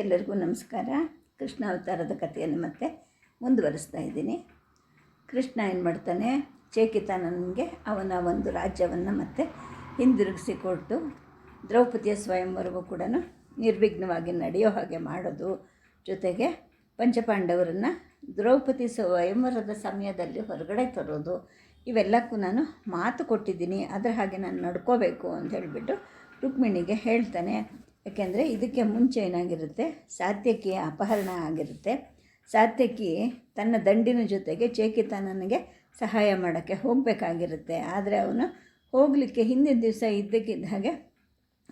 ಎಲ್ಲರಿಗೂ ನಮಸ್ಕಾರ. ಕೃಷ್ಣ ಅವತಾರದ ಕಥೆಯನ್ನು ಮತ್ತೆ ಮುಂದುವರಿಸ್ತಾ ಇದ್ದೀನಿ. ಕೃಷ್ಣ ಏನು ಮಾಡ್ತಾನೆ, ಚೇಕಿತಾನನಿಗೆ ಅವನ ಒಂದು ರಾಜ್ಯವನ್ನು ಮತ್ತೆ ಹಿಂದಿರುಗಿಸಿ ಕೊಟ್ಟು ದ್ರೌಪದಿಯ ಸ್ವಯಂವರೆಗೂ ಕೂಡ ನಿರ್ವಿಘ್ನವಾಗಿ ನಡೆಯೋ ಹಾಗೆ ಮಾಡೋದು. ಜೊತೆಗೆ ಪಂಚಪಾಂಡವರನ್ನು ದ್ರೌಪದಿ ಸ್ವಯಂವರದ ಸಮಯದಲ್ಲಿ ಹೊರಗಡೆ ತರೋದು. ಇವೆಲ್ಲಕ್ಕೂ ನಾನು ಮಾತು ಕೊಟ್ಟಿದ್ದೀನಿ. ಅದರ ಹಾಗೆ ನಾನು ನಡ್ಕೋಬೇಕು ಅಂತ ಹೇಳಿಬಿಟ್ಟು ರುಕ್ಮಿಣಿಗೆ ಹೇಳ್ತಾನೆ. ಯಾಕೆಂದರೆ ಇದಕ್ಕೆ ಮುಂಚೆ ಏನಾಗಿರುತ್ತೆ? ಸಾತ್ಯಕಿ ಅಪಹರಣ ಆಗಿರುತ್ತೆ. ಸಾತ್ಯಕಿ ತನ್ನ ದಂಡಿನ ಜೊತೆಗೆ ಚೇಕಿತಾನನಿಗೆ ಸಹಾಯ ಮಾಡೋಕ್ಕೆ ಹೋಗಬೇಕಾಗಿರುತ್ತೆ. ಆದರೆ ಅವನು ಹೋಗಲಿಕ್ಕೆ ಹಿಂದಿನ ದಿವಸ ಇದ್ದಕ್ಕಿದ್ದ ಹಾಗೆ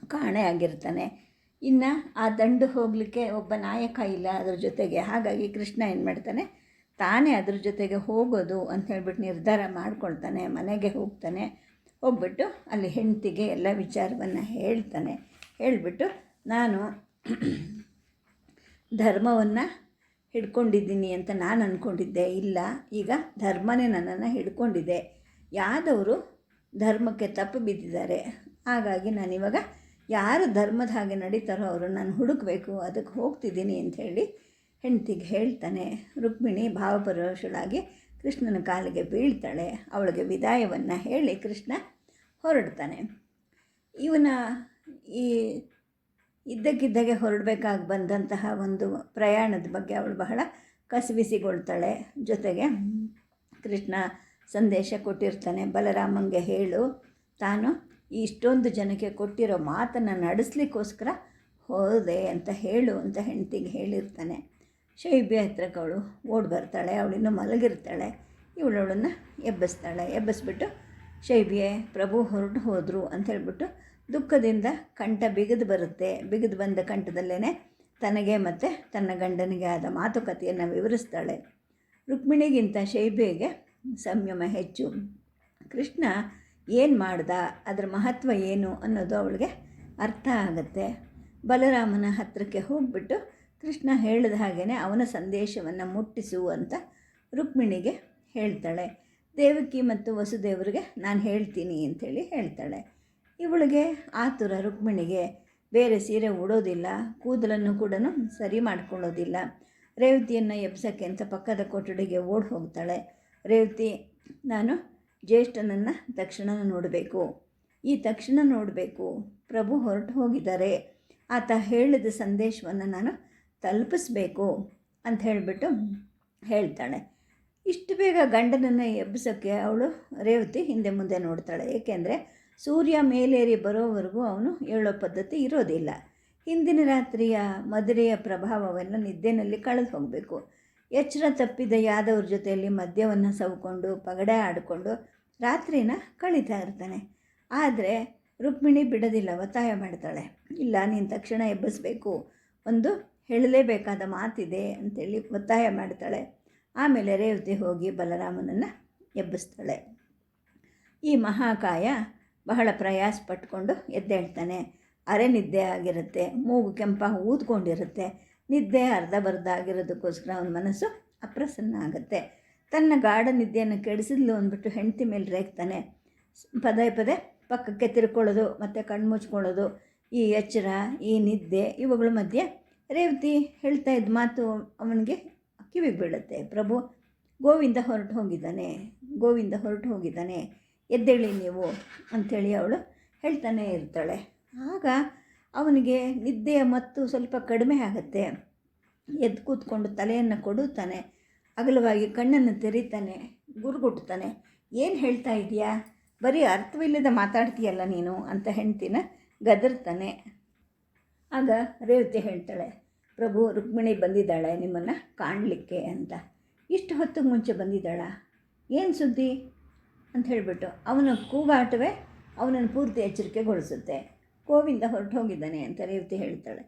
ಕಾಣೆ ಆಗಿರ್ತಾನೆ. ಇನ್ನು ಆ ದಂಡು ಹೋಗಲಿಕ್ಕೆ ಒಬ್ಬ ನಾಯಕ ಇಲ್ಲ ಅದ್ರ ಜೊತೆಗೆ. ಹಾಗಾಗಿ ಕೃಷ್ಣ ಏನು ಮಾಡ್ತಾನೆ? ತಾನೇ ಅದ್ರ ಜೊತೆಗೆ ಹೋಗೋದು ಅಂತ ಹೇಳ್ಬಿಟ್ಟು ನಿರ್ಧಾರ ಮಾಡ್ಕೊಳ್ತಾನೆ. ಮನೆಗೆ ಹೋಗ್ತಾನೆ. ಹೋಗ್ಬಿಟ್ಟು ಅಲ್ಲಿ ಹೆಂಡತಿಗೆ ಎಲ್ಲ ವಿಚಾರವನ್ನು ಹೇಳ್ತಾನೆ. ಹೇಳಿಬಿಟ್ಟು ನಾನು ಧರ್ಮವನ್ನು ಹಿಡ್ಕೊಂಡಿದ್ದೀನಿ ಅಂತ ನಾನು ಅಂದ್ಕೊಂಡಿದ್ದೆ ಇಲ್ಲ, ಈಗ ಧರ್ಮನೇ ನನ್ನನ್ನು ಹಿಡ್ಕೊಂಡಿದೆ. ಯಾದವರು ಧರ್ಮಕ್ಕೆ ತಪ್ಪು ಬಿದ್ದಿದ್ದಾರೆ. ಹಾಗಾಗಿ ನಾನಿವಾಗ ಯಾರು ಧರ್ಮದ ಹಾಗೆ ನಡೀತಾರೋ ಅವರು ನಾನು ಹುಡುಕಬೇಕು, ಅದಕ್ಕೆ ಹೋಗ್ತಿದ್ದೀನಿ ಅಂಥೇಳಿ ಹೆಂಡ್ತಿಗೆ ಹೇಳ್ತಾನೆ. ರುಕ್ಮಿಣಿ ಭಾವಪರವಶಳಾಗಿ ಕೃಷ್ಣನ ಕಾಲಿಗೆ ಬೀಳ್ತಾಳೆ. ಅವಳಿಗೆ ವಿದಾಯವನ್ನು ಹೇಳಿ ಕೃಷ್ಣ ಹೊರಡ್ತಾನೆ. ಇವನ ಈ ಇದ್ದಕ್ಕಿದ್ದಾಗೆ ಹೊರಡಬೇಕಾಗಿ ಬಂದಂತಹ ಒಂದು ಪ್ರಯಾಣದ ಬಗ್ಗೆ ಅವಳು ಬಹಳ ಕಸಿವಿಸಿಗೊಳ್ತಾಳೆ. ಜೊತೆಗೆ ಕೃಷ್ಣ ಸಂದೇಶ ಕೊಟ್ಟಿರ್ತಾನೆ, ಬಲರಾಮಂಗೆ ಹೇಳು, ತಾನು ಇಷ್ಟೊಂದು ಜನಕ್ಕೆ ಕೊಟ್ಟಿರೋ ಮಾತನ್ನು ನಡೆಸ್ಲಿಕ್ಕೋಸ್ಕರ ಹೋದೆ ಅಂತ ಹೇಳು ಅಂತ ಹೆಂಡತಿಗೆ ಹೇಳಿರ್ತಾನೆ. ಶೈಬ್ಯ ಹತ್ರಕ್ಕೆ ಅವಳು ಓಡಿ ಬರ್ತಾಳೆ ಅವಳಿನ್ನೂ ಮಲಗಿರ್ತಾಳೆ. ಇವಳವಳನ್ನು ಎಬ್ಬಿಸ್ತಾಳೆ. ಎಬ್ಬಿಸ್ಬಿಟ್ಟು, ಶೈಬ್ಯೆ, ಪ್ರಭು ಹೊರಟು ಹೋದರು ಅಂತ ಹೇಳ್ಬಿಟ್ಟು ದುಃಖದಿಂದ ಕಂಠ ಬಿಗಿದು ಬರುತ್ತೆ. ಬಿಗಿದು ಬಂದ ಕಂಠದಲ್ಲೇ ತನಗೆ ಮತ್ತು ತನ್ನ ಗಂಡನಿಗೆ ಆದ ಮಾತುಕತೆಯನ್ನು ವಿವರಿಸ್ತಾಳೆ. ರುಕ್ಮಿಣಿಗಿಂತ ಶೈಬೆಗೆ ಸಂಯಮ ಹೆಚ್ಚು. ಕೃಷ್ಣ ಏನು ಮಾಡ್ದ? ಅದರ ಮಹತ್ವ ಏನು ಅನ್ನೋದು ಅವಳಿಗೆ ಅರ್ಥ ಆಗುತ್ತೆ. ಬಲರಾಮನ ಹತ್ತಿರಕ್ಕೆ ಹೋಗ್ಬಿಟ್ಟು ಕೃಷ್ಣ ಹೇಳಿದ ಹಾಗೆಯೇ ಅವನ ಸಂದೇಶವನ್ನು ಮುಟ್ಟಿಸು ಅಂತ ರುಕ್ಮಿಣಿಗೆ ಹೇಳ್ತಾಳೆ. ದೇವಕಿ ಮತ್ತು ವಸುದೇವರಿಗೆ ನಾನು ಹೇಳ್ತೀನಿ ಅಂಥೇಳಿ ಹೇಳ್ತಾಳೆ. ಇವಳಿಗೆ ಆತುರ ರುಕ್ಮಿಣಿಗೆ ಬೇರೆ ಸೀರೆ ಉಡೋದಿಲ್ಲ, ಕೂದಲನ್ನು ಕೂಡ ಸರಿ ಮಾಡ್ಕೊಳ್ಳೋದಿಲ್ಲ. ರೇವತಿಯನ್ನು ಎಬ್ಸೋಕ್ಕೆ ಅಂತ ಪಕ್ಕದ ಕೊಠಡಿಗೆ ಓಡಿ ಹೋಗ್ತಾಳೆ. ರೇವತಿ, ನಾನು ಜ್ಯೇಷ್ಠನನ್ನು ತಕ್ಷಣ ನೋಡಬೇಕು. ಈ ತಕ್ಷಣ ನೋಡಬೇಕು. ಪ್ರಭು ಹೊರಟು ಹೋಗಿದ್ದಾರೆ. ಆತ ಹೇಳಿದ ಸಂದೇಶವನ್ನು ನಾನು ತಲುಪಿಸ್ಬೇಕು ಅಂತ ಹೇಳಿಬಿಟ್ಟು ಹೇಳ್ತಾಳೆ. ಇಷ್ಟು ಬೇಗ ಗಂಡನನ್ನು ಎಬ್ಬಿಸೋಕ್ಕೆ ಅವಳು ರೇವತಿ ಹಿಂದೆ ಮುಂದೆ ನೋಡ್ತಾಳೆ. ಏಕೆಂದರೆ ಸೂರ್ಯ ಮೇಲೇರಿ ಬರೋವರೆಗೂ ಅವನು ಹೇಳೋ ಪದ್ಧತಿ ಇರೋದಿಲ್ಲ. ಹಿಂದಿನ ರಾತ್ರಿಯ ಮದುರೆಯ ಪ್ರಭಾವವನ್ನು ನಿದ್ದೆನಲ್ಲಿ ಕಳೆದು ಹೋಗಬೇಕು. ಎಚ್ಚರ ತಪ್ಪಿದ ಯಾದವ್ರ ಜೊತೆಯಲ್ಲಿ ಮದ್ಯವನ್ನು ಸವ್ಕೊಂಡು, ಪಗಡೆ ಆಡಿಕೊಂಡು ರಾತ್ರಿನ ಕಳೀತಾ ಇರ್ತಾನೆ. ಆದರೆ ರುಕ್ಮಿಣಿ ಬಿಡೋದಿಲ್ಲ, ಒತ್ತಾಯ ಮಾಡ್ತಾಳೆ. ಇಲ್ಲ, ನೀನು ತಕ್ಷಣ ಎಬ್ಬಿಸ್ಬೇಕು. ಒಂದು ಹೇಳಲೇಬೇಕಾದ ಮಾತಿದೆ ಅಂತೇಳಿ ಒತ್ತಾಯ ಮಾಡ್ತಾಳೆ. ಆಮೇಲೆ ರೇವತಿ ಹೋಗಿ ಬಲರಾಮನನ್ನು ಎಬ್ಬಿಸ್ತಾಳೆ. ಈ ಮಹಾಕಾಯ ಬಹಳ ಪ್ರಯಾಸ ಪಟ್ಕೊಂಡು ಎದ್ದೇಳ್ತಾನೆ. ಅರೆ ನಿದ್ದೆ ಆಗಿರುತ್ತೆ, ಮೂಗು ಕೆಂಪ ಊದ್ಕೊಂಡಿರುತ್ತೆ, ನಿದ್ದೆ ಅರ್ಧ ಬರ್ಧ ಆಗಿರೋದಕ್ಕೋಸ್ಕರ ಅವನ ಮನಸ್ಸು ಅಪ್ರಸನ್ನ ಆಗುತ್ತೆ. ತನ್ನ ಗಾಢ ನಿದ್ದೆಯನ್ನು ಕೆಡಿಸಿದ್ಲು ಅಂದ್ಬಿಟ್ಟು ಹೆಂಡತಿ ಮೇಲೆ ರೇಗ್ತಾನೆ. ಪದೇ ಪದೇ ಪಕ್ಕಕ್ಕೆ ತಿರ್ಕೊಳ್ಳೋದು, ಮತ್ತು ಕಣ್ಣು ಮುಚ್ಕೊಳ್ಳೋದು, ಈ ಎಚ್ಚರ, ಈ ನಿದ್ದೆ, ಇವುಗಳ ಮಧ್ಯೆ ರೇವತಿ ಹೇಳ್ತಾ ಇದ್ದ ಮಾತು ಅವನಿಗೆ ಕಿವಿಗೆ ಬೀಳುತ್ತೆ. ಪ್ರಭು, ಗೋವಿಂದ ಹೊರಟು ಹೋಗಿದ್ದಾನೆ, ಗೋವಿಂದ ಹೊರಟು ಹೋಗಿದ್ದಾನೆ. ಎದ್ದೇಳಿ ನೀವು ಅಂಥೇಳಿ ಅವಳು ಹೇಳ್ತಾನೆ ಇರ್ತಾಳೆ. ಆಗ ಅವನಿಗೆ ನಿದ್ದೆಯ ಮತ್ತು ಸ್ವಲ್ಪ ಕಡಿಮೆ ಆಗುತ್ತೆ. ಎದ್ದು ಕೂತ್ಕೊಂಡು ತಲೆಯನ್ನು ಕೊಡುತ್ತಾನೆ, ಅಗಲವಾಗಿ ಕಣ್ಣನ್ನು ತೆರೀತಾನೆ ಗುರುಗುಟ್ತಾನೆ ಏನು ಹೇಳ್ತಾ ಇದೆಯಾ ಬರೀ ಅರ್ಥವಿಲ್ಲದ ಮಾತಾಡ್ತೀಯಲ್ಲ ನೀನು ಅಂತ ಹೆಂಡ್ತಿನ ಗದರ್ತಾನೆ. ಆಗ ರೇವತಿ ಹೇಳ್ತಾಳೆ, ಪ್ರಭು, ರುಕ್ಮಿಣಿ ಬಂದಿದ್ದಾಳೆ ನಿಮ್ಮನ್ನು ಕಾಣಲಿಕ್ಕೆ ಅಂತ. ಇಷ್ಟು ಹೊತ್ತಿಗೆ ಮುಂಚೆ ಬಂದಿದ್ದಾಳ? ಏನು ಸುದ್ದಿ? ಅಂತ ಹೇಳಿಬಿಟ್ಟು ಅವನ ಕೂಗಾಟವೇ ಅವನನ್ನು ಪೂರ್ತಿ ಎಚ್ಚರಿಕೆಗೊಳಿಸುತ್ತೆ. ಕೋವಿಂದ ಹೊರಟು ಹೋಗಿದ್ದಾನೆ ಅಂತ ರೇವತಿ ಹೇಳ್ತಾಳೆ.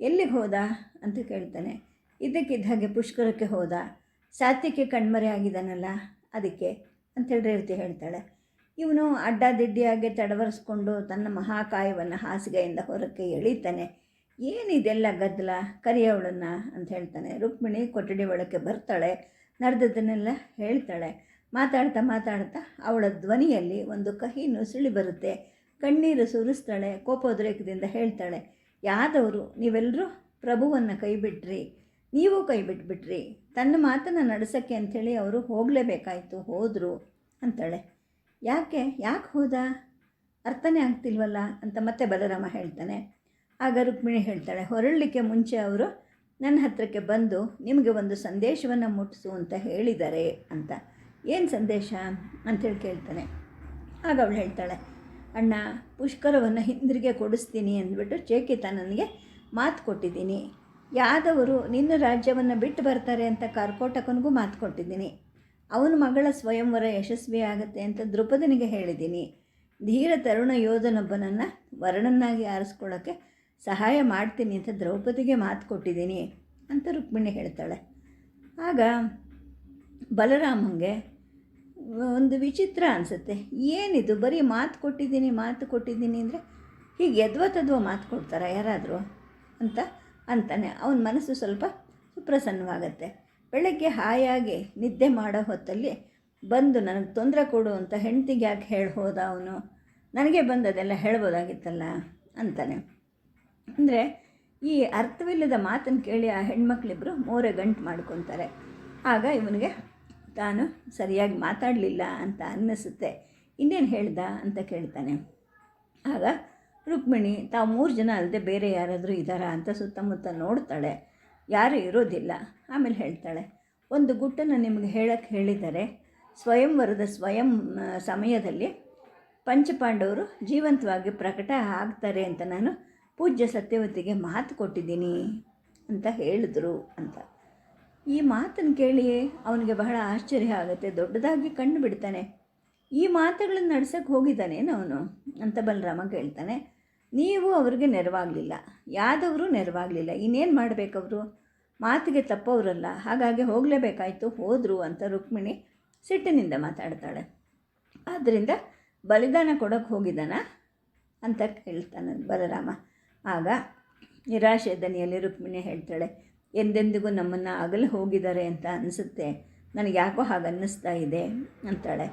ಎಲ್ಲಿಗೆ ಹೋದ ಅಂತ ಕೇಳ್ತಾನೆ. ಇದಕ್ಕಿದ್ದ ಹಾಗೆ ಪುಷ್ಕರಕ್ಕೆ ಹೋದ. ಸಾತ್ಯಕ್ಕೆ ಕಣ್ಮರೆ ಆಗಿದ್ದಾನಲ್ಲ, ಅದಕ್ಕೆ ಅಂತೇಳಿ ರೇವತಿ ಹೇಳ್ತಾಳೆ. ಇವನು ಅಡ್ಡಾದಿಡ್ಡಿಯಾಗಿ ತಡವರಿಸ್ಕೊಂಡು ತನ್ನ ಮಹಾಕಾಯವನ್ನು ಹಾಸಿಗೆಯಿಂದ ಹೊರಕ್ಕೆ ಎಳೀತಾನೆ. ಏನಿದೆಲ್ಲ ಗದ್ದಲ, ಕರಿಯವಳನ್ನು ಅಂತ ಹೇಳ್ತಾನೆ. ರುಕ್ಮಿಣಿ ಕೊಠಡಿ ಒಳಕ್ಕೆ ಬರ್ತಾಳೆ ನಡೆದದನ್ನೆಲ್ಲ ಹೇಳ್ತಾಳೆ. ಮಾತಾಡ್ತಾ ಮಾತಾಡ್ತಾ ಅವಳ ಧ್ವನಿಯಲ್ಲಿ ಒಂದು ಕಹಿ ನುಸುಳಿ ಬರುತ್ತೆ. ಕಣ್ಣೀರು ಸುರಿಸ್ತಾಳೆ ಕೋಪೋದ್ರೇಕದಿಂದ ಹೇಳ್ತಾಳೆ, ಯಾದವರು ನೀವೆಲ್ಲರೂ ಪ್ರಭುವನ್ನು ಕೈಬಿಟ್ರಿ. ನೀವು ಕೈ ಬಿಟ್ಬಿಟ್ರಿ ತನ್ನ ಮಾತನ್ನು ನಡೆಸೋಕ್ಕೆ ಅಂಥೇಳಿ ಅವರು ಹೋಗಲೇಬೇಕಾಯಿತು, ಹೋದರು, ಅಂತಾಳೆ. ಯಾಕೆ ಯಾಕೆ ಹೋದ? ಅರ್ಥನೇ ಆಗ್ತಿಲ್ವಲ್ಲ? ಅಂತ ಮತ್ತೆ ಬಲರಾಮ ಹೇಳ್ತಾನೆ. ಆಗ ರುಕ್ಮಿಣಿ ಹೇಳ್ತಾಳೆ, ಹೊರಡಲಿಕ್ಕೆ ಮುಂಚೆ ಅವರು ನನ್ನ ಹತ್ರಕ್ಕೆ ಬಂದು ನಿಮಗೆ ಒಂದು ಸಂದೇಶವನ್ನು ಮುಟ್ಟಿಸು ಅಂತ ಹೇಳಿದ್ದಾರೆ ಅಂತ. ಏನು ಸಂದೇಶ ಅಂತೇಳಿ ಕೇಳ್ತಾನೆ. ಆಗ ಅವಳು ಹೇಳ್ತಾಳೆ, ಅಣ್ಣ, ಪುಷ್ಕರವನ್ನು ಹಿಂದಿರುಗೆ ಕೊಡಿಸ್ತೀನಿ ಅಂದ್ಬಿಟ್ಟು ಚೇಕಿತ ನನಗೆ ಮಾತು ಕೊಟ್ಟಿದ್ದೀನಿ. ಯಾದವರು ನಿನ್ನ ರಾಜ್ಯವನ್ನು ಬಿಟ್ಟು ಬರ್ತಾರೆ ಅಂತ ಕರ್ಕೋಟಕನಿಗೂ ಮಾತು ಕೊಟ್ಟಿದ್ದೀನಿ. ಅವನ ಮಗಳ ಸ್ವಯಂವರ ಯಶಸ್ವಿ ಆಗುತ್ತೆ ಅಂತ ದ್ರುಪದನಿಗೆ ಹೇಳಿದ್ದೀನಿ. ಧೀರ ತರುಣ ಯೋಧನೊಬ್ಬನನ್ನು ವರ್ಣನ್ನಾಗಿ ಆರಿಸ್ಕೊಳ್ಳೋಕ್ಕೆ ಸಹಾಯ ಮಾಡ್ತೀನಿ ಅಂತ ದ್ರೌಪದಿಗೆ ಮಾತು ಕೊಟ್ಟಿದ್ದೀನಿ ಅಂತ ರುಕ್ಮಿಣಿ ಹೇಳ್ತಾಳೆ. ಆಗ ಬಲರಾಮಂಗೆ ಒಂದು ವಿಚಿತ್ರ ಅನಿಸುತ್ತೆ. ಏನಿದು? ಬರೀ ಮಾತು ಕೊಟ್ಟಿದ್ದೀನಿ ಮಾತು ಕೊಟ್ಟಿದ್ದೀನಿ ಅಂದರೆ ಹೀಗೆ ಯದ್ವ ತದ್ವ ಮಾತು ಕೊಡ್ತಾರ ಯಾರಾದರೂ ಅಂತ? ಅಂತಾನೆ. ಅವನ ಮನಸ್ಸು ಸ್ವಲ್ಪ ಸುಪ್ರಸನ್ನವಾಗತ್ತೆ. ಬೆಳಗ್ಗೆ ಹಾಯಾಗಿ ನಿದ್ದೆ ಮಾಡೋ ಹೊತ್ತಲ್ಲಿ ಬಂದು ನನಗೆ ತೊಂದರೆ ಕೊಡು ಅಂತ ಹೆಂಡ್ತಿಗೆ ಯಾಕೆ ಹೇಳಿ ಹೋದ ಅವನು? ನನಗೆ ಬಂದದೆಲ್ಲ ಹೇಳ್ಬೋದಾಗಿತ್ತಲ್ಲ? ಅಂತಾನೆ. ಅಂದರೆ ಈ ಅರ್ಥವಿಲ್ಲದ ಮಾತನ್ನು ಕೇಳಿ ಆ ಹೆಣ್ಮಕ್ಳಿಬ್ಬರು ಮೋರೆ ಗಂಟು ಮಾಡ್ಕೊತಾರೆ. ಆಗ ಇವನಿಗೆ ತಾನು ಸರಿಯಾಗಿ ಮಾತಾಡಲಿಲ್ಲ ಅಂತ ಅನ್ನಿಸುತ್ತೆ. ಇನ್ನೇನು ಹೇಳ್ದ ಅಂತ ಕೇಳ್ತಾನೆ. ಆಗ ರುಕ್ಮಿಣಿ, ತಾವು ಮೂರು ಜನ ಅಲ್ಲದೆ ಬೇರೆ ಯಾರಾದರೂ ಇದ್ದಾರಾ ಅಂತ ಸುತ್ತಮುತ್ತ ನೋಡ್ತಾಳೆ. ಯಾರೂ ಇರೋದಿಲ್ಲ. ಆಮೇಲೆ ಹೇಳ್ತಾಳೆ, ಒಂದು ಗುಟ್ಟನ್ನು ನಿಮಗೆ ಹೇಳಕ್ಕೆ ಹೇಳಿದ್ದಾರೆ ಸ್ವಯಂವರದ ಸ್ವಯಂ ಸಮಯದಲ್ಲಿ ಪಂಚಪಾಂಡವರು ಜೀವಂತವಾಗಿ ಪ್ರಕಟ ಆಗ್ತಾರೆ ಅಂತ ನಾನು ಪೂಜ್ಯ ಸತ್ಯವತಿಗೆ ಮಾತು ಕೊಟ್ಟಿದ್ದೀನಿ ಅಂತ ಹೇಳಿದ್ರು ಅಂತ. ಈ ಮಾತನ್ನು ಕೇಳಿ ಅವನಿಗೆ ಬಹಳ ಆಶ್ಚರ್ಯ ಆಗುತ್ತೆ. ದೊಡ್ಡದಾಗಿ ಕಣ್ಣು ಬಿಡ್ತಾನೆ. ಈ ಮಾತುಗಳನ್ನು ನಡ್ಸೋಕ್ಕೆ ಹೋಗಿದ್ದಾನೇನು ಅವನು ಅಂತ ಬಲರಾಮ ಕೇಳ್ತಾನೆ. ನೀವು ಅವ್ರಿಗೆ ನೆರವಾಗಲಿಲ್ಲ. ಯಾದವರು ನೆರವಾಗಲಿಲ್ಲ. ಇನ್ನೇನು ಮಾಡಬೇಕವರು? ಮಾತಿಗೆ ತಪ್ಪವರಲ್ಲ. ಹಾಗಾಗಿ ಹೋಗಲೇಬೇಕಾಯ್ತು. ಹೋದರು ಅಂತ ರುಕ್ಮಿಣಿ ಸಿಟ್ಟಿನಿಂದ ಮಾತಾಡ್ತಾಳೆ. ಆದ್ದರಿಂದ ಬಲಿದಾನ ಕೊಡೋಕ್ಕೆ ಹೋಗಿದ್ದಾನ ಅಂತ ಕೇಳ್ತಾನೆ ಬಲರಾಮ. ಆಗ ನಿರಾಶೆ ದನಿಯಲ್ಲಿ ರುಕ್ಮಿಣಿ ಹೇಳ್ತಾಳೆ ಎಂದೆಂದಿಗೂ ನಮ್ಮನ್ನು ಅಗಲು ಹೋಗಿದ್ದಾರೆ ಅಂತ ಅನಿಸುತ್ತೆ. ನನಗೆ ಯಾಕೋ ಹಾಗೆ ಅನ್ನಿಸ್ತಾ ಇದೆ ಅಂತಾಳೆ.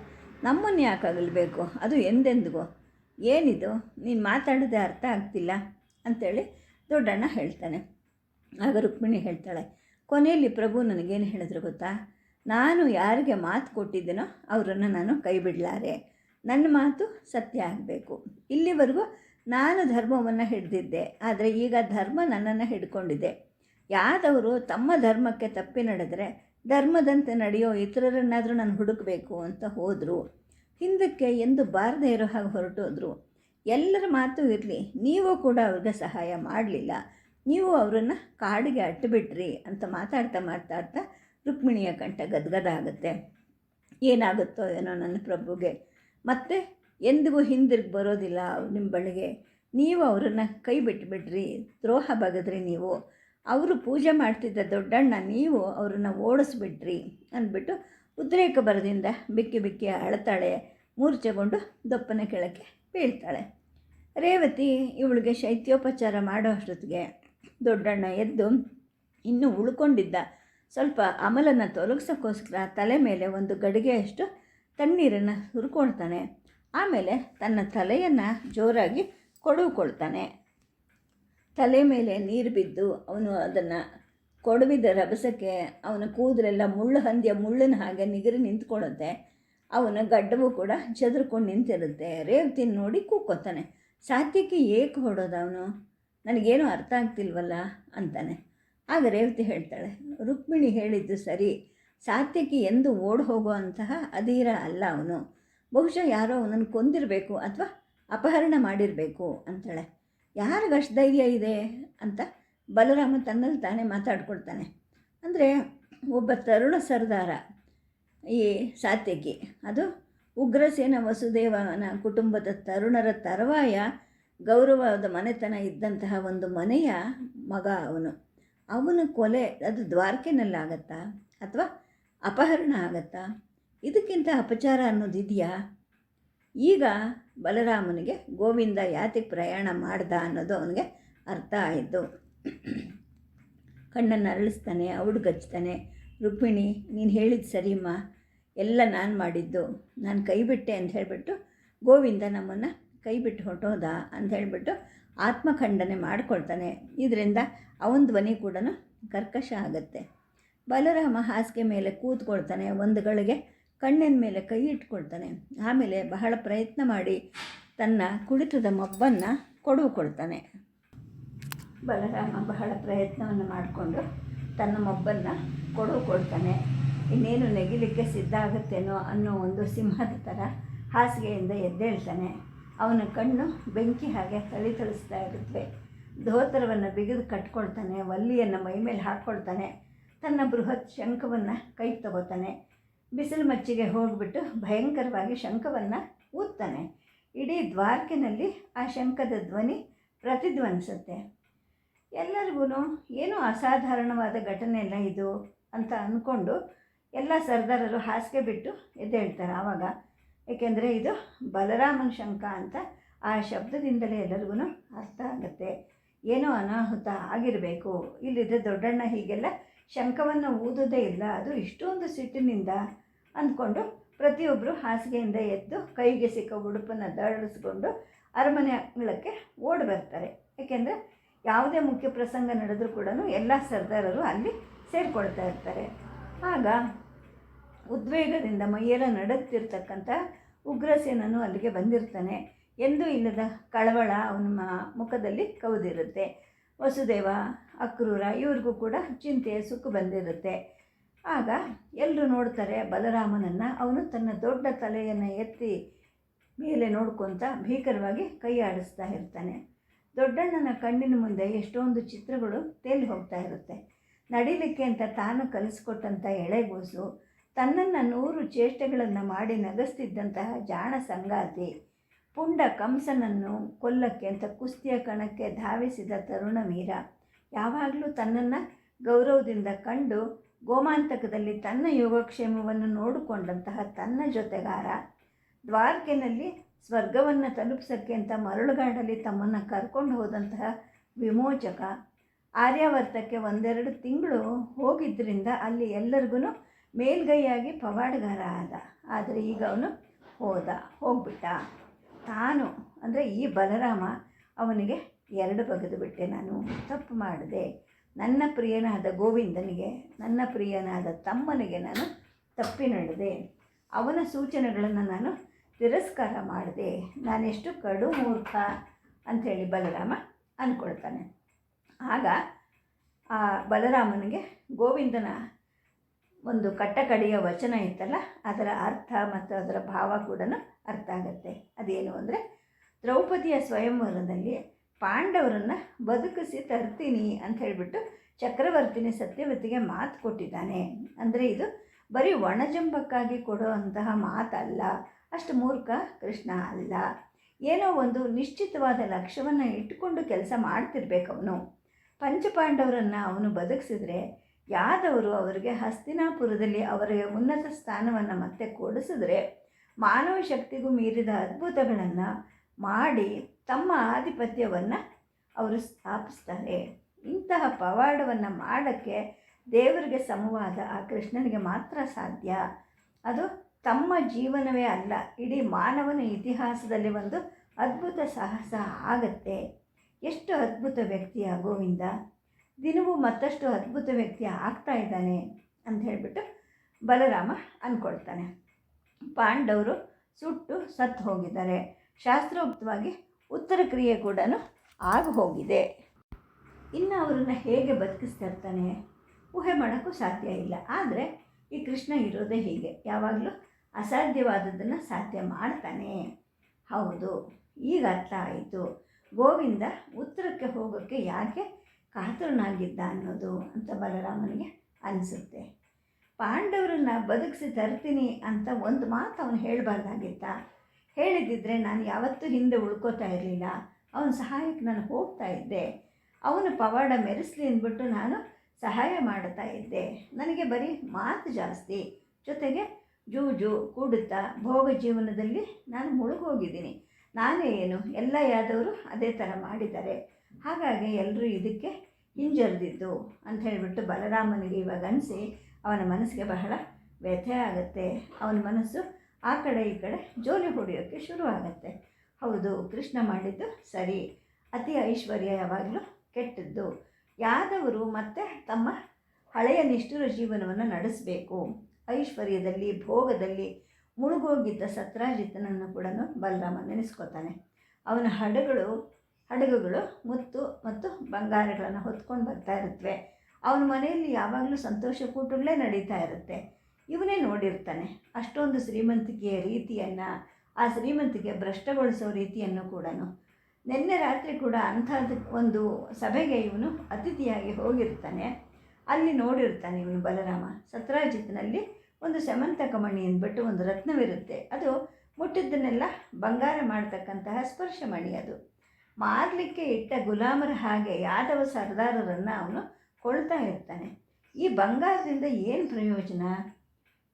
ನಮ್ಮನ್ನು ಯಾಕೆ ಅಗಲಬೇಕು? ಅದು ಎಂದೆಂದಿಗೂ. ಏನಿದು? ನೀನು ಮಾತಾಡೋದೇ ಅರ್ಥ ಆಗ್ತಿಲ್ಲ ಅಂಥೇಳಿ ದೊಡ್ಡಣ್ಣ ಹೇಳ್ತಾನೆ. ಆಗ ರುಕ್ಮಿಣಿ ಹೇಳ್ತಾಳೆ, ಕೊನೆಯಲ್ಲಿ ಪ್ರಭು ನನಗೇನು ಹೇಳಿದ್ರು ಗೊತ್ತಾ? ನಾನು ಯಾರಿಗೆ ಮಾತು ಕೊಟ್ಟಿದ್ದೀನೋ ಅವರನ್ನು ನಾನು ಕೈ ಬಿಡಲಾರೆ ನನ್ನ ಮಾತು ಸತ್ಯ ಆಗಬೇಕು. ಇಲ್ಲಿವರೆಗೂ ನಾನು ಧರ್ಮವನ್ನು ಹಿಡಿದಿದ್ದೆ. ಆದರೆ ಈಗ ಧರ್ಮ ನನ್ನನ್ನು ಹಿಡ್ಕೊಂಡಿದೆ. ಯಾದವರು ತಮ್ಮ ಧರ್ಮಕ್ಕೆ ತಪ್ಪಿ ನಡೆದರೆ ಧರ್ಮದಂತೆ ನಡೆಯೋ ಇತರರನ್ನಾದರೂ ನಾನು ಹುಡುಕಬೇಕು ಅಂತ ಹೋದರು. ಹಿಂದಕ್ಕೆ ಎಂದು ಬಾರದೇ ಇರೋ ಹಾಗೆ ಹೊರಟೋದ್ರು ಎಲ್ಲರ ಮಾತು ಇರಲಿ, ನೀವು ಕೂಡ ಅವ್ರಿಗೆ ಸಹಾಯ ಮಾಡಲಿಲ್ಲ. ನೀವು ಅವರನ್ನು ಕಾಡಿಗೆ ಅಟ್ಟುಬಿಟ್ರಿ ಅಂತ ಮಾತಾಡ್ತಾ ಮಾತಾಡ್ತಾ ರುಕ್ಮಿಣಿಯ ಕಂಠ ಗದ್ಗದ ಆಗುತ್ತೆ ಏನಾಗುತ್ತೋ ಏನೋ ನನ್ನ ಪ್ರಭುಗೆ. ಮತ್ತೆ ಎಂದಿಗೂ ಹಿಂದಿರುಗಿ ಬರೋದಿಲ್ಲ ನಿಮ್ಮ ಬಳಿಗೆ. ನೀವು ಅವರನ್ನು ಕೈ ಬಿಟ್ಟುಬಿಡ್ರಿ ದ್ರೋಹ ಬಗದ್ರಿ ನೀವು. ಅವರು ಪೂಜೆ ಮಾಡ್ತಿದ್ದ ದೊಡ್ಡಣ್ಣ, ನೀವು ಅವರನ್ನು ಓಡಿಸ್ಬಿಟ್ರಿ ಅಂದ್ಬಿಟ್ಟು ಉದ್ರೇಕ ಬರದಿಂದ ಬಿಕ್ಕಿ ಬಿಕ್ಕಿ ಅಳ್ತಾಳೆ ಮೂರ್ಛೆಗೊಂಡು ದಪ್ಪನೆ ಕೆಳಕ್ಕೆ ಬೀಳ್ತಾಳೆ. ರೇವತಿ ಇವಳಿಗೆ ಶೈತ್ಯೋಪಚಾರ ಮಾಡೋ ಅಷ್ಟೊತ್ತಿಗೆ ದೊಡ್ಡಣ್ಣ ಎದ್ದು ಇನ್ನೂ ಉಳ್ಕೊಂಡಿದ್ದ ಸ್ವಲ್ಪ ಅಮಲನ್ನು ತೊಲಗಿಸೋಕ್ಕೋಸ್ಕರ ತಲೆ ಮೇಲೆ ಒಂದು ಗಡಿಗೆಯಷ್ಟು ತಣ್ಣೀರನ್ನು ಹುರ್ಕೊಳ್ತಾನೆ. ಆಮೇಲೆ ತನ್ನ ತಲೆಯನ್ನು ಜೋರಾಗಿ ಕೊಡುಕೊಳ್ತಾನೆ. ತಲೆ ಮೇಲೆ ನೀರು ಬಿದ್ದು ಅವನು ಅದನ್ನು ಕೊಡವಿದ ರಭಸಕ್ಕೆ ಅವನ ಕೂದಲೆಲ್ಲ ಮುಳ್ಳು ಹಂದಿಯ ಮುಳ್ಳಿನ ಹಾಗೆ ನಿಗರಿ ನಿಂತ್ಕೊಳ್ಳುತ್ತೆ. ಅವನ ಗಡ್ಡವೂ ಕೂಡ ಚದುರ್ಕೊಂಡು ನಿಂತಿರುತ್ತೆ. ರೇವತಿನ ನೋಡಿ ಕೂಕ್ಕೋತಾನೆ ಸಾತ್ಯಕ್ಕೆ ಏಕೆ ಹೊಡೋದು ಅವನು? ನನಗೇನು ಅರ್ಥ ಆಗ್ತಿಲ್ವಲ್ಲ ಅಂತಾನೆ. ಆಗ ರೇವತಿ ಹೇಳ್ತಾಳೆ, ರುಕ್ಮಿಣಿ ಹೇಳಿದ್ದು ಸರಿ. ಸಾತ್ಯಕ್ಕೆ ಎಂದು ಓಡ್ ಹೋಗುವಂತಹ ಅಧೀರ ಅಲ್ಲ ಅವನು. ಬಹುಶಃ ಯಾರೋ ಅವನನ್ನು ಕೊಂದಿರಬೇಕು ಅಥವಾ ಅಪಹರಣ ಮಾಡಿರಬೇಕು, ಅಂತಾಳೆ. ಯಾರಿಗಷ್ಟು ಧೈರ್ಯ ಇದೆ ಅಂತ ಬಲರಾಮ ತನ್ನಲ್ಲಿ ತಾನೇ ಮಾತಾಡ್ಕೊಳ್ತಾನೆ. ಅಂದರೆ ಒಬ್ಬ ತರುಣ ಸರ್ದಾರ ಈ ಸಾತ್ಯಕಿ ಅದು ಉಗ್ರಸೇನ ವಸುದೇವನ ಕುಟುಂಬದ ತರುಣರ ತರುವಾಯ ಗೌರವದ ಮನೆತನ ಇದ್ದಂತಹ ಒಂದು ಮನೆಯ ಮಗ ಅವನು. ಅವನ ಕೊಲೆ ಅದು ದ್ವಾರಕೆನಲ್ಲಾಗತ್ತಾ ಅಥವಾ ಅಪಹರಣ ಆಗತ್ತಾ? ಇದಕ್ಕಿಂತ ಅಪಚಾರ ಅನ್ನೋದಿದೆಯಾ? ಈಗ ಬಲರಾಮನಿಗೆ ಗೋವಿಂದ ಯಾತಿಗೆ ಪ್ರಯಾಣ ಮಾಡ್ದ ಅನ್ನೋದು ಅವನಿಗೆ ಅರ್ಥ ಆಯಿತು. ಕಣ್ಣನ್ನು ಅರಳಿಸ್ತಾನೆ ಗಚ್ತಾನೆ, ರುಕ್ಮಿಣಿ, ನೀನು ಹೇಳಿದ ಸರಿಮ್ಮ ಎಲ್ಲ ನಾನು ಮಾಡಿದ್ದು. ನಾನು ಕೈ ಬಿಟ್ಟೆ ಅಂತ ಹೇಳಿಬಿಟ್ಟು ಗೋವಿಂದ ನಮ್ಮನ್ನು ಕೈ ಬಿಟ್ಟು ಹೊಟ್ಟೋದ ಅಂತ ಹೇಳಿಬಿಟ್ಟು ಆತ್ಮಖಂಡನೆ ಮಾಡ್ಕೊಳ್ತಾನೆ. ಇದರಿಂದ ಅವನ ಧ್ವನಿ ಕೂಡ ಕರ್ಕಶ ಆಗುತ್ತೆ. ಬಲರಾಮ ಹಾಸಿಗೆ ಮೇಲೆ ಕೂತ್ಕೊಳ್ತಾನೆ, ಒಂದು ಗಳಿಗೆ ಕಣ್ಣಿನ ಮೇಲೆ ಕೈ ಇಟ್ಕೊಳ್ತಾನೆ. ಆಮೇಲೆ ಬಹಳ ಪ್ರಯತ್ನ ಮಾಡಿ ತನ್ನ ಕುಡಿತದ ಮಬ್ಬನ್ನು ಕೊಡುಕೊಳ್ತಾನೆ ಬಲರಾಮ ಬಹಳ ಪ್ರಯತ್ನವನ್ನು ಮಾಡಿಕೊಂಡು ತನ್ನ ಮಬ್ಬನ್ನು ಕೊಡುಕೊಳ್ತಾನೆ ಇನ್ನೇನು ನೆಗಿಲಿಕ್ಕೆ ಸಿದ್ಧ ಆಗುತ್ತೇನೋ ಅನ್ನೋ ಒಂದು ಸಿಂಹದ ಥರ ಹಾಸಿಗೆಯಿಂದ ಎದ್ದೇಳ್ತಾನೆ. ಅವನ ಕಣ್ಣು ಬೆಂಕಿ ಹಾಗೆ ಥಳಿಥಳಿಸ್ತಾ ಇರುತ್ತೆ. ಧೋತರವನ್ನು ಬಿಗಿದು ಕಟ್ಕೊಳ್ತಾನೆ. ವಲ್ಲಿಯನ್ನು ಮೈಮೇಲೆ ಹಾಕ್ಕೊಳ್ತಾನೆ ತನ್ನ ಬೃಹತ್ ಶಂಖವನ್ನು ಕೈ ತಗೋತಾನೆ. ಬಿಸಿಲು ಮಚ್ಚಿಗೆ ಹೋಗಿಬಿಟ್ಟು ಭಯಂಕರವಾಗಿ ಶಂಖವನ್ನು ಊದ್ತಾನೆ. ಇಡೀ ದ್ವಾರಕಿನಲ್ಲಿ ಆ ಶಂಖದ ಧ್ವನಿ ಪ್ರತಿಧ್ವನಿಸುತ್ತೆ. ಎಲ್ಲರಿಗೂ ಏನೋ ಅಸಾಧಾರಣವಾದ ಘಟನೆ ಎಲ್ಲ ಇದು ಅಂತ ಅಂದ್ಕೊಂಡು ಎಲ್ಲ ಸರ್ದಾರರು ಹಾಸಿಗೆ ಬಿಟ್ಟು ಎದ್ದೇಳ್ತಾರೆ ಆವಾಗ. ಏಕೆಂದರೆ ಇದು ಬಲರಾಮನ ಶಂಖ ಅಂತ ಆ ಶಬ್ದದಿಂದಲೇ ಎಲ್ಲರಿಗೂ ಅರ್ಥ ಆಗುತ್ತೆ. ಏನೋ ಅನಾಹುತ ಆಗಿರಬೇಕು. ಇಲ್ಲಿದ್ದ ದೊಡ್ಡಣ್ಣ ಹೀಗೆಲ್ಲ ಶಂಖವನ್ನು ಊದೋದೇ ಇಲ್ಲ. ಅದು ಇಷ್ಟೊಂದು ಸಿಟ್ಟಿನಿಂದ ಅಂದ್ಕೊಂಡು ಪ್ರತಿಯೊಬ್ಬರು ಹಾಸಿಗೆಯಿಂದ ಎದ್ದು ಕೈಗೆ ಸಿಕ್ಕ ಉಡುಪನ್ನು ದಳಿಸ್ಕೊಂಡು ಅರಮನೆ ಅಂಗಳಕ್ಕೆ ಓಡಿ ಬರ್ತಾರೆ. ಯಾಕೆಂದರೆ ಯಾವುದೇ ಮುಖ್ಯ ಪ್ರಸಂಗ ನಡೆದರೂ ಕೂಡ ಎಲ್ಲ ಸರ್ದಾರರು ಅಲ್ಲಿ ಸೇರಿಕೊಳ್ತಾ ಇರ್ತಾರೆ. ಆಗ ಉದ್ವೇಗದಿಂದ ಮೈಯೆಲ್ಲ ನಡುತ್ತಿರ್ತಕ್ಕಂಥ ಉಗ್ರಸೇನನು ಅಲ್ಲಿಗೆ ಬಂದಿರ್ತಾನೆ. ಎಂದೂ ಇಲ್ಲದ ಕಳವಳ ಅವನ ಮುಖದಲ್ಲಿ ಕವಿದಿರುತ್ತೆ ವಸುದೇವ, ಅಕ್ರೂರ ಇವ್ರಿಗೂ ಕೂಡ ಚಿಂತೆಯ ಸುಕ್ಕು ಬಂದಿರುತ್ತೆ. ಆಗ ಎಲ್ಲರೂ ನೋಡ್ತಾರೆ ಬಲರಾಮನನ್ನು. ಅವನು ತನ್ನ ದೊಡ್ಡ ತಲೆಯನ್ನು ಎತ್ತಿ ಮೇಲೆ ನೋಡ್ಕೊತ ಭೀಕರವಾಗಿ ಕೈ ಆಡಿಸ್ತಾ ಇರ್ತಾನೆ. ದೊಡ್ಡಣ್ಣನ ಕಣ್ಣಿನ ಮುಂದೆ ಎಷ್ಟೊಂದು ಚಿತ್ರಗಳು ತೇಲಿ ಹೋಗ್ತಾ ಇರುತ್ತೆ. ನಡಿಲಿಕ್ಕೆ ಅಂತ ತಾನು ಕಲಿಸ್ಕೊಟ್ಟಂಥ ಎಳೆಗೂಸು ತನ್ನನ್ನು ನೂರು ಚೇಷ್ಟೆಗಳನ್ನು ಮಾಡಿ ನಗಸ್ತಿದ್ದಂತಹ ಜಾಣ ಸಂಗಾತಿ ಪುಂಡ ಕಂಸನನ್ನು ಕೊಲ್ಲಕ್ಕೆ ಅಂತ ಕುಸ್ತಿಯ ಕಣಕ್ಕೆ ಧಾವಿಸಿದ ತರುಣ ವೀರ ಯಾವಾಗಲೂ ತನ್ನನ್ನು ಗೌರವದಿಂದ ಕಂಡು ಗೋಮಾಂತಕದಲ್ಲಿ ತನ್ನ ಯೋಗಕ್ಷೇಮವನ್ನು ನೋಡಿಕೊಂಡಂತಹ ತನ್ನ ಜೊತೆಗಾರ. ದ್ವಾರಕೆನಲ್ಲಿ ಸ್ವರ್ಗವನ್ನು ತಲುಪಿಸೋಕ್ಕೆ ಅಂತ ಮರಳುಗಾಡಲ್ಲಿ ತಮ್ಮನ್ನು ಕರ್ಕೊಂಡು ಹೋದಂತಹ ವಿಮೋಚಕ. ಆರ್ಯಾವರ್ತಕ್ಕೆ ಒಂದೆರಡು ತಿಂಗಳು ಹೋಗಿದ್ದರಿಂದ ಅಲ್ಲಿ ಎಲ್ಲರಿಗೂ ಮೇಲ್ಗೈಯಾಗಿ ಪವಾಡಗಾರ ಆದ. ಆದರೆ ಈಗ ಅವನು ಹೋದ, ಹೋಗ್ಬಿಟ್ಟ. ತಾನು, ಅಂದರೆ ಈ ಬಲರಾಮ ಅವನಿಗೆ ಎರಡು ಬಗೆದು ಬಿಟ್ಟೆ. ನಾನು ತಪ್ಪು ಮಾಡಿದೆ. ನನ್ನ ಪ್ರಿಯನಾದ ಗೋವಿಂದನಿಗೆ, ನನ್ನ ಪ್ರಿಯನಾದ ತಮ್ಮನಿಗೆ ನಾನು ತಪ್ಪಿ ನಡೆದೆ ಅವನ ಸೂಚನೆಗಳನ್ನು ನಾನು ತಿರಸ್ಕಾರ ಮಾಡಿದೆ. ನಾನೆಷ್ಟು ಕಡು ಮೂರ್ಖ ಅಂಥೇಳಿ ಬಲರಾಮ ಅಂದ್ಕೊಳ್ತಾನೆ. ಆಗ ಆ ಬಲರಾಮನಿಗೆ ಗೋವಿಂದನ ಒಂದು ಕಟ್ಟಕಡೆಯ ವಚನ ಇತ್ತಲ್ಲ, ಅದರ ಅರ್ಥ ಮತ್ತು ಅದರ ಭಾವ ಕೂಡ ಅರ್ಥ ಆಗುತ್ತೆ. ಅದೇನು ಅಂದರೆ, ದ್ರೌಪದಿಯ ಸ್ವಯಂವರದಲ್ಲಿ ಪಾಂಡವರನ್ನು ಬದುಕಿಸಿ ತರ್ತೀನಿ ಅಂತ ಹೇಳಿಬಿಟ್ಟು ಚಕ್ರವರ್ತಿನಿ ಸತ್ಯವತಿಗೆ ಮಾತು ಕೊಟ್ಟಿದ್ದಾನೆ. ಅಂದರೆ ಇದು ಬರೀ ಒಣಜಂಬಕ್ಕಾಗಿ ಕೊಡೋ ಅಂತಹ ಮಾತಲ್ಲ, ಅಷ್ಟು ಮೂರ್ಖ ಕೃಷ್ಣ ಅಲ್ಲ. ಏನೋ ಒಂದು ನಿಶ್ಚಿತವಾದ ಲಕ್ಷ್ಯವನ್ನು ಇಟ್ಟುಕೊಂಡು ಕೆಲಸ ಮಾಡ್ತಿರ್ಬೇಕು ಅವನು ಪಂಚಪಾಂಡವರನ್ನು ಅವನು ಬದುಕಿಸಿದ್ರೆ ಯಾದವರು ಅವರಿಗೆ ಹಸ್ತಿನಾಪುರದಲ್ಲಿ ಅವರಿಗೆ ಉನ್ನತ ಸ್ಥಾನವನ್ನು ಮತ್ತೆ ಕೊಡಿಸಿದ್ರೆ ಮಾನವ ಶಕ್ತಿಗೂ ಮೀರಿದ ಅದ್ಭುತಗಳನ್ನು ಮಾಡಿ ತಮ್ಮ ಆಧಿಪತ್ಯವನ್ನು ಅವರು ಸ್ಥಾಪಿಸ್ತಾರೆ. ಇಂತಹ ಪವಾಡವನ್ನು ಮಾಡೋಕ್ಕೆ ದೇವರಿಗೆ ಸಮವಾದ ಆ ಕೃಷ್ಣನಿಗೆ ಮಾತ್ರ ಸಾಧ್ಯ. ಅದು ತಮ್ಮ ಜೀವನವೇ ಅಲ್ಲ, ಇಡೀ ಮಾನವನ ಇತಿಹಾಸದಲ್ಲಿ ಒಂದು ಅದ್ಭುತ ಸಾಹಸ ಆಗತ್ತೆ. ಎಷ್ಟು ಅದ್ಭುತ ವ್ಯಕ್ತಿಯ ಗೋವಿಂದ? ದಿನವೂ ಮತ್ತಷ್ಟು ಅದ್ಭುತ ವ್ಯಕ್ತಿ ಆಗ್ತಾ ಇದ್ದಾನೆ ಅಂತ ಹೇಳಿಬಿಟ್ಟು ಬಲರಾಮ ಅಂದ್ಕೊಳ್ತಾನೆ ಪಾಂಡವರು ಸುಟ್ಟು ಸತ್ತು ಹೋಗಿದ್ದಾರೆ. ಶಾಸ್ತ್ರೋಕ್ತವಾಗಿ ಉತ್ತರ ಕ್ರಿಯೆ ಕೂಡ ಆಗಿ ಹೋಗಿದೆ. ಇನ್ನು ಅವರನ್ನು ಹೇಗೆ ಬದುಕಿಸ್ತಿರ್ತಾನೆ ಊಹೆ ಮಾಡೋಕ್ಕೂ ಸಾಧ್ಯ ಇಲ್ಲ. ಆದರೆ ಈ ಕೃಷ್ಣ ಇರೋದೇ ಹೀಗೆ. ಯಾವಾಗಲೂ ಅಸಾಧ್ಯವಾದದ್ದನ್ನು ಸಾಧ್ಯ ಮಾಡ್ತಾನೆ. ಹೌದು, ಈಗ ಅರ್ಥ ಆಯಿತು. ಗೋವಿಂದ ಉತ್ತರಕ್ಕೆ ಹೋಗೋಕ್ಕೆ ಯಾಕೆ ಕಾತರನಾಗಿದ್ದ ಅನ್ನೋದು ಅಂತ ಬಲರಾಮನಿಗೆ ಅನಿಸುತ್ತೆ. ಪಾಂಡವರನ್ನು ಬದುಕಿಸಿ ತರ್ತೀನಿ ಅಂತ ಒಂದು ಮಾತು ಅವನು ಹೇಳಬಾರ್ದಾಗಿತ್ತ? ಹೇಳಿದ್ದಿದ್ರೆ ನಾನು ಯಾವತ್ತೂ ಹಿಂದೆ ಉಳ್ಕೋತಾ ಇರಲಿಲ್ಲ. ಅವನ ಸಹಾಯಕ್ಕೆ ನಾನು ಹೋಗ್ತಾ ಇದ್ದೆ. ಅವನು ಪವಾಡ ಮೆರೆಸ್ಲಿ ಅಂದ್ಬಿಟ್ಟು ನಾನು ಸಹಾಯ ಮಾಡ್ತಾ ಇದ್ದೆ. ನನಗೆ ಬರೀ ಮಾತು ಜಾಸ್ತಿ. ಜೊತೆಗೆ ಜೂಜು, ಕುಡಿತ, ಭೋಗ ಜೀವನದಲ್ಲಿ ನಾನು ಮುಳುಗೋಗಿದ್ದೀನಿ. ನಾನೇ ಏನು, ಎಲ್ಲ ಯಾದವರು ಅದೇ ಥರ ಮಾಡಿದ್ದಾರೆ. ಹಾಗಾಗಿ ಎಲ್ಲರೂ ಇದಕ್ಕೆ ಹಿಂಜರಿದಿದ್ದು ಅಂತ ಹೇಳಿಬಿಟ್ಟು ಬಲರಾಮನಿಗೆ ಇವಾಗ ಅನಿಸಿ ಅವನ ಮನಸ್ಸಿಗೆ ಬಹಳ ವ್ಯಥೆ ಆಗುತ್ತೆ. ಅವನ ಮನಸ್ಸು ಆ ಕಡೆ ಈ ಕಡೆ ಜೋಲಿ ಹೊಡೆಯೋಕ್ಕೆ ಶುರು ಆಗುತ್ತೆ ಹೌದು, ಕೃಷ್ಣ ಮಾಡಿದ್ದು ಸರಿ. ಅತಿ ಐಶ್ವರ್ಯ ಯಾವಾಗಲೂ ಕೆಟ್ಟದ್ದು. ಯಾದವರು ಮತ್ತೆ ತಮ್ಮ ಹಳೆಯ ನಿಷ್ಠುರ ಜೀವನವನ್ನು ನಡೆಸಬೇಕು. ಐಶ್ವರ್ಯದಲ್ಲಿ, ಭೋಗದಲ್ಲಿ ಮುಳುಗೋಗಿದ್ದ ಸತ್ರಾಜಿತನನ್ನು ಕೂಡ ಬಲರಾಮ ನೆನೆಸ್ಕೋತಾನೆ. ಅವನ ಹಡಗಳು, ಹಡಗುಗಳು ಮುತ್ತು ಮತ್ತು ಬಂಗಾರಗಳನ್ನು ಹೊತ್ಕೊಂಡು ಬರ್ತಾ ಇರುತ್ತವೆ ಅವನ ಮನೆಯಲ್ಲಿ ಯಾವಾಗಲೂ ಸಂತೋಷ ಕೂಟಗಳೇ ನಡೀತಾ ಇರುತ್ತೆ. ಇವನೇ ನೋಡಿರ್ತಾನೆ. ಅಷ್ಟೊಂದು ಶ್ರೀಮಂತಿಕೆಯ ರೀತಿಯನ್ನು, ಆ ಶ್ರೀಮಂತಿಕೆ ಭ್ರಷ್ಟಗೊಳಿಸೋ ರೀತಿಯನ್ನು ಕೂಡ ನಿನ್ನೆ ರಾತ್ರಿ ಕೂಡ ಅಂಥದ್ದು ಒಂದು ಸಭೆಗೆ ಇವನು ಅತಿಥಿಯಾಗಿ ಹೋಗಿರ್ತಾನೆ. ಅಲ್ಲಿ ನೋಡಿರ್ತಾನೆ ಇವನು ಬಲರಾಮ. ಸತ್ರಾಜಿತ್ನಲ್ಲಿ ಒಂದು ಸಮಂತ ಮಣಿ ಅಂದ್ಬಿಟ್ಟು ಒಂದು ರತ್ನವಿರುತ್ತೆ. ಅದು ಮುಟ್ಟಿದ್ದನ್ನೆಲ್ಲ ಬಂಗಾರ ಮಾಡ್ತಕ್ಕಂತಹ ಸ್ಪರ್ಶ ಮಣಿ ಅದು. ಮಾರಲಿಕ್ಕೆ ಇಟ್ಟ ಗುಲಾಮರ ಹಾಗೆ ಯಾದವ ಸರ್ದಾರರನ್ನು ಅವನು ಕೊಳ್ತಾ ಇರ್ತಾನೆ. ಈ ಬಂಗಾರದಿಂದ ಏನು ಪ್ರಯೋಜನ?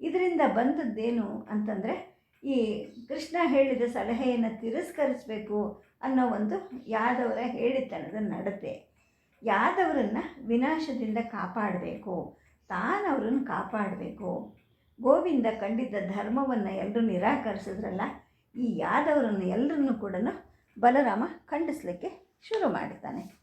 ಇದರಿಂದ ಬಂದದ್ದೇನು ಅಂತಂದರೆ, ಈ ಕೃಷ್ಣ ಹೇಳಿದ ಸಲಹೆಯನ್ನು ತಿರಸ್ಕರಿಸಬೇಕು ಅನ್ನೋ ಒಂದು ಯಾದವರ ಹೇಳಿತನದ ನಡತೆ. ಯಾದವರನ್ನು ವಿನಾಶದಿಂದ ಕಾಪಾಡಬೇಕು ತಾನವ್ರನ್ನ ಕಾಪಾಡಬೇಕು. ಗೋವಿಂದ ಕಂಡಿದ್ದ ಧರ್ಮವನ್ನು ಎಲ್ಲರೂ ನಿರಾಕರಿಸಿದ್ರಲ್ಲ, ಈ ಯಾದವರನ್ನು ಎಲ್ಲರನ್ನು ಕೂಡ ಬಲರಾಮ ಖಂಡಿಸ್ಲಿಕ್ಕೆ ಶುರು ಮಾಡ್ತಾನೆ